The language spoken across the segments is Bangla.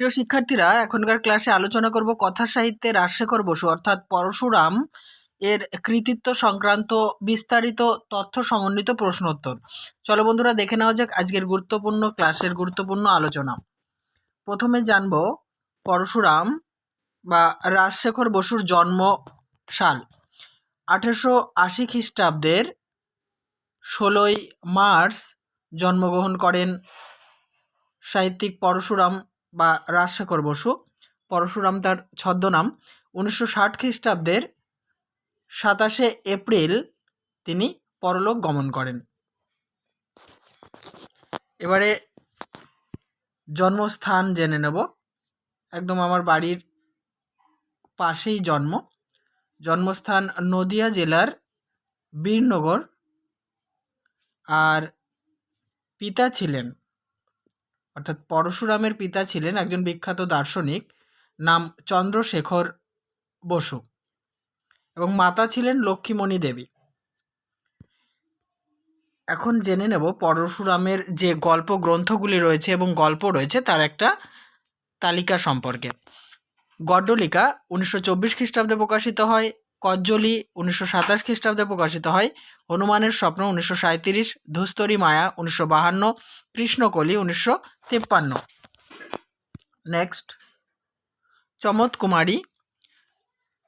প্রিয় শিক্ষার্থীরা, এখনকার ক্লাসে আলোচনা করব কথা সাহিত্যে রাজশেখর বসু, অর্থাৎ পরশুরাম এর কৃতিত্ব সংক্রান্ত বিস্তারিত তথ্য সমন্বিত প্রশ্নোত্তর চলো বন্ধুরা, দেখে নেওয়া যাক আজকের গুরুত্বপূর্ণ ক্লাসের গুরুত্বপূর্ণ আলোচনা। প্রথমে জানব পরশুরাম বা রাজশেখর বসুর জন্ম সাল আঠেরোশো আশি খ্রিস্টাব্দের ষোলোই মার্চ জন্মগ্রহণ করেন সাহিত্যিক পরশুরাম বা রাজশেখর বসু, পরশুরাম তার ছদ্মনাম। উনিশশো ষাট খ্রিস্টাব্দের সাতাশে এপ্রিল তিনি পরলোক গমন করেন। এবারে জন্মস্থান জেনে নেব। একদম আমার বাড়ির পাশেই জন্ম। জন্মস্থান নদিয়া জেলার বীরনগর। আর পিতা ছিলেন অর্থাৎ পরশুরামের পিতা ছিলেন একজন বিখ্যাত দার্শনিক, নাম চন্দ্রশেখর বসু এবং মাতা ছিলেন লক্ষ্মীমণি দেবী। এখন জেনে নেব পরশুরামের যে গল্প গ্রন্থগুলি রয়েছে এবং গল্প রয়েছে তার একটা তালিকা সম্পর্কে। গড্ডলিকা উনিশশো চব্বিশ খ্রিস্টাব্দে প্রকাশিত হয়। কজ্জলি উনিশশো সাতাশ খ্রিস্টাব্দে প্রকাশিত হয়। হনুমানের স্বপ্ন উনিশশো সাঁত্রিশ ধুস্তরী মায়া উনিশশো বাহান্ন, কৃষ্ণকলি উনিশশো তেপ্পান্ন। নেক্সট চমৎ কুমারী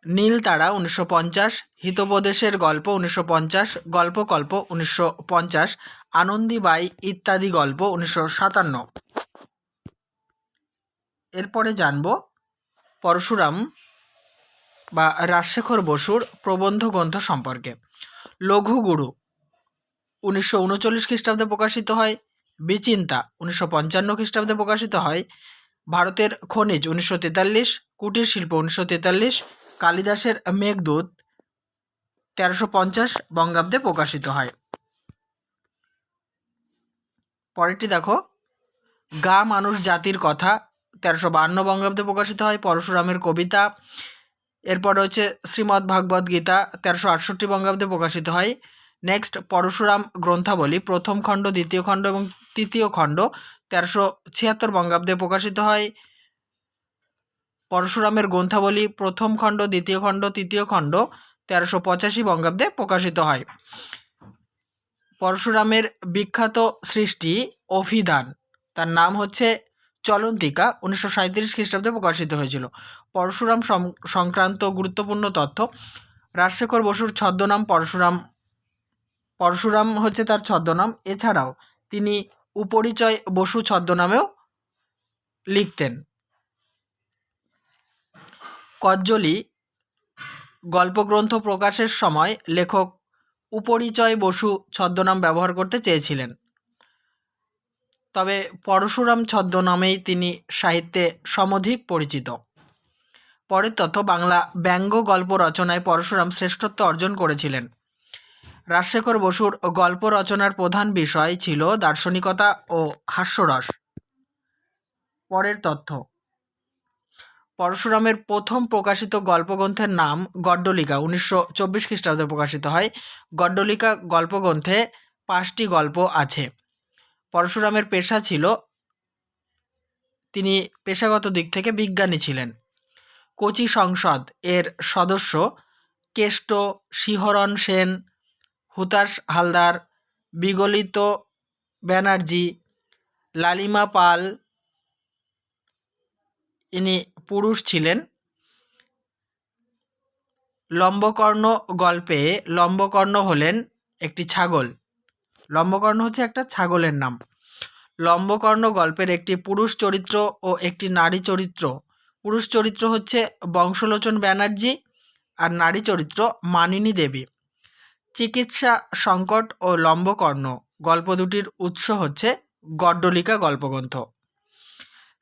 নীলতারা উনিশশো পঞ্চাশ, হিতোপদেশের গল্প উনিশশো পঞ্চাশ, গল্পকল্প উনিশশো পঞ্চাশ আনন্দীবাই ইত্যাদি গল্প উনিশশো সাতান্ন। এরপরে জানব পরশুরাম বা রাজশেখর বসুর প্রবন্ধ গ্রন্থ সম্পর্কে। লঘুগুরু, উনিশশো উনচল্লিশ খ্রিস্টাব্দে প্রকাশিত হয়। বিচিন্তা, উনিশশো পঞ্চান্ন খ্রিস্টাব্দে প্রকাশিত হয়। ভারতের খনিজ, উনিশশো তেতাল্লিশ। কুটির শিল্প, উনিশশো তেতাল্লিশ। কালিদাসের মেঘদূত, তেরোশো পঞ্চাশ বঙ্গাব্দে প্রকাশিত হয়। পরেরটি দেখো। গা মানুষ জাতির কথা, তেরোশো বান্ন বঙ্গাব্দে প্রকাশিত হয়। পরশুরামের কবিতা এরপর হচ্ছে শ্রীমদ্ ভাগবত গীতা, তেরোশো আটষট্টি বঙ্গাব্দে প্রকাশিত হয়। নেক্সট পরশুরাম গ্রন্থাবলী, প্রথম খণ্ড, দ্বিতীয় খণ্ড এবং তৃতীয় খণ্ড, তেরোশো ছিয়াত্তর বঙ্গাব্দে প্রকাশিত হয়। পরশুরামের গ্রন্থাবলী, প্রথম খণ্ড, দ্বিতীয় খণ্ড, তৃতীয় খণ্ড, তেরোশো পঁচাশি বঙ্গাব্দে প্রকাশিত হয়। পরশুরামের বিখ্যাত সৃষ্টি অভিধান, তার নাম হচ্ছে চলন্তিকা, উনিশশো সাঁত্রিশ খ্রিস্টাব্দে প্রকাশিত হয়েছিল। পরশুরাম সংক্রান্ত গুরুত্বপূর্ণ তথ্য। রাজশেখর বসুর ছদ্মনাম পরশুরাম। পরশুরাম হচ্ছে তার ছদ্মনাম। এছাড়াও তিনি উপরিচয় বসু ছদ্মনামেও লিখতেন। কজ্জলি গল্পগ্রন্থ প্রকাশের সময় লেখক উপরিচয় বসু ছদ্মনাম ব্যবহার করতে চেয়েছিলেন। তবে পরশুরাম ছদ্মনামেই তিনি সাহিত্যে সমধিক পরিচিত। পরের তথ্য, বাংলা ব্যঙ্গ গল্প রচনায় পরশুরাম শ্রেষ্ঠত্ব অর্জন করেছিলেন। রাজশেখর বসুর গল্প রচনার প্রধান বিষয় ছিল দার্শনিকতা ও হাস্যরস। পরের তথ্য, পরশুরামের প্রথম প্রকাশিত গল্পগ্রন্থের নাম গড্ডলিকা। উনিশশো চব্বিশ খ্রিস্টাব্দে প্রকাশিত হয়। গড্ডলিকা গল্পগ্রন্থে পাঁচটি গল্প আছে। পরশুরামের পেশা ছিল, তিনি পেশাগত দিক থেকে বিজ্ঞানী ছিলেন। কোচি সংসদ এর সদস্য কেষ্ট শিহরণ সেন, হুতাশ হালদার, বিগলিত ব্যানার্জি, লালিমা পাল, ইনি পুরুষ ছিলেন। লম্বকর্ণ গল্পে লম্বকর্ণ হলেন একটি ছাগল। লম্বকর্ণ হচ্ছে একটা ছাগলের নাম। লম্বকর্ণ গল্পের একটি পুরুষ চরিত্র ও একটি নারী চরিত্র। পুরুষ চরিত্র হচ্ছে বংশলোচন ব্যানার্জি আর নারী চরিত্র মানিনী দেবী। চিকিৎসা সংকট ও লম্বকর্ণ গল্প দুটির উৎস হচ্ছে গড্ডলিকা গল্পগ্রন্থ।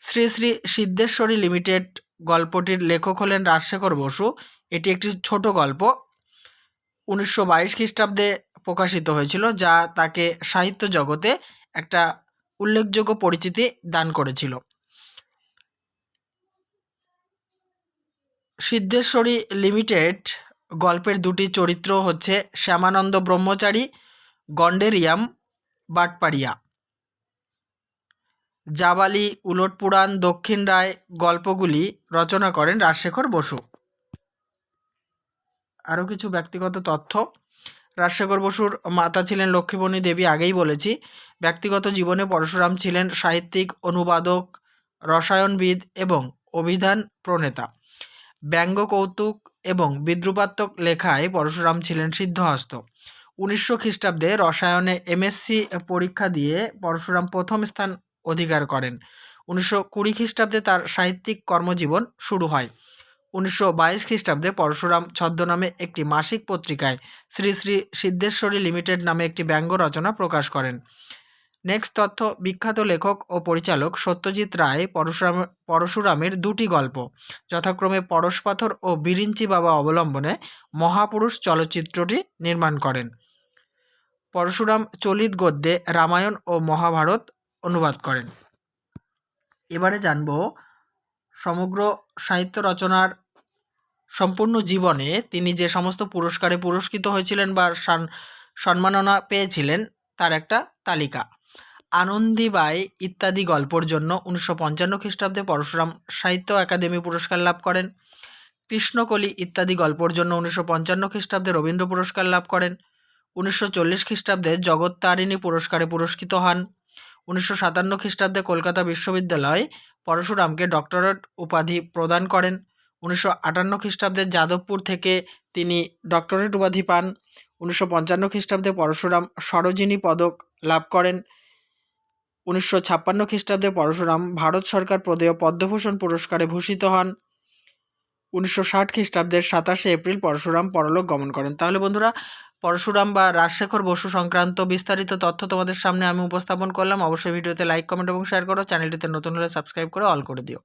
শ্রী শ্রী সিদ্ধেশ্বরী লিমিটেড গল্পটির লেখক হলেন রাজশেখর বসু। এটি একটি ছোট গল্প। উনিশশো বাইশ খ্রিস্টাব্দে প্রকাশিত হয়েছিল, যা তাকে সাহিত্য জগতে একটা উল্লেখযোগ্য পরিচিতি দান করেছিল। সিদ্ধেশ্বরী লিমিটেড গল্পের দুটি চরিত্র হচ্ছে শ্যামানন্দ ব্রহ্মচারী, গন্ডেরিয়াম, বাটপাড়িয়া। জাবালি উলটপুরাণ দক্ষিণ রায় গল্পগুলি রচনা করেন রাজশেখর বসু। আরও কিছু ব্যক্তিগত তথ্য। রাজশেখর বসুর মাতা ছিলেন লক্ষ্মীবনী দেবী, আগেই বলেছি। ব্যক্তিগত জীবনে পরশুরাম ছিলেন সাহিত্যিক, অনুবাদক, রসায়নবিদ এবং অভিধান প্রণেতা। ব্যঙ্গ কৌতুক এবং বিদ্রুপাত্মক লেখায় পরশুরাম ছিলেন সিদ্ধহস্ত। উনিশশো খ্রিস্টাব্দে রসায়নে এমএসসি পরীক্ষা দিয়ে পরশুরাম প্রথম স্থান অধিকার করেন। উনিশশো কুড়ি খ্রিস্টাব্দে তার সাহিত্যিক কর্মজীবন শুরু হয়। উনিশশো বাইশ খ্রিস্টাব্দে পরশুরাম ছদ্মনামে একটি মাসিক পত্রিকায় শ্রী শ্রী সিদ্ধেশ্বরী লিমিটেড নামে একটি ব্যঙ্গ রচনা প্রকাশ করেন। নেক্সট তথ্য, বিখ্যাত লেখক ও পরিচালক সত্যজিৎ রায় পরশুরাম, পরশুরামের দুটি গল্প। যথাক্রমে পরশপাথর ও বিরিঞ্চি বাবা অবলম্বনে মহাপুরুষ চলচ্চিত্রটি নির্মাণ করেন। পরশুরাম চলিত গদ্যে রামায়ণ ও মহাভারত অনুবাদ করেন। এবারে জানব সমগ্র সাহিত্য রচনার সম্পূর্ণ জীবনে তিনি যে সমস্ত পুরস্কারে পুরস্কৃত হয়েছিলেন বা সম্মাননা পেয়েছিলেন, তার একটা তালিকা। আনন্দীবাই ইত্যাদি গল্পর জন্য উনিশশো পঞ্চান্ন খ্রিস্টাব্দে পরশুরাম সাহিত্য একাডেমি পুরস্কার লাভ করেন। কৃষ্ণকলি ইত্যাদি গল্পর জন্য উনিশশো পঞ্চান্ন খ্রিস্টাব্দে রবীন্দ্র পুরস্কার লাভ করেন। উনিশশো চল্লিশ খ্রিস্টাব্দে জগত্তারিণী পুরস্কারে পুরস্কৃত হন। উনিশশো সাতান্ন খ্রিস্টাব্দে কলকাতা বিশ্ববিদ্যালয় পরশুরামকে ডক্টরেট উপাধি প্রদান করেন। উনিশশো আটান্ন খ্রিস্টাব্দে যাদবপুর থেকে তিনি ডক্টরেট উপাধি পান। উনিশশো পঞ্চান্ন খ্রিস্টাব্দে পরশুরাম সরোজিনী পদক লাভ করেন। উনিশশো ছাপ্পান্ন খ্রিস্টাব্দে পরশুরাম ভারত সরকার প্রদেয় পদ্মভূষণ পুরস্কারে ভূষিত হন। উনিশশো ষাট খ্রিস্টাব্দের সাতাশে এপ্রিল পরশুরাম পরলোক গমন করেন। তাহলে বন্ধুরা, পরশুরাম বা রাজশেখর বসু সংক্রান্ত বিস্তারিত তথ্য তোমাদের সামনে আমি উপস্থাপন করলাম। অবশ্যই ভিডিওতে লাইক কমেন্ট এবং শেয়ার করো। চ্যানেলটিতে নতুন হলে সাবস্ক্রাইব করে অল করে দিও।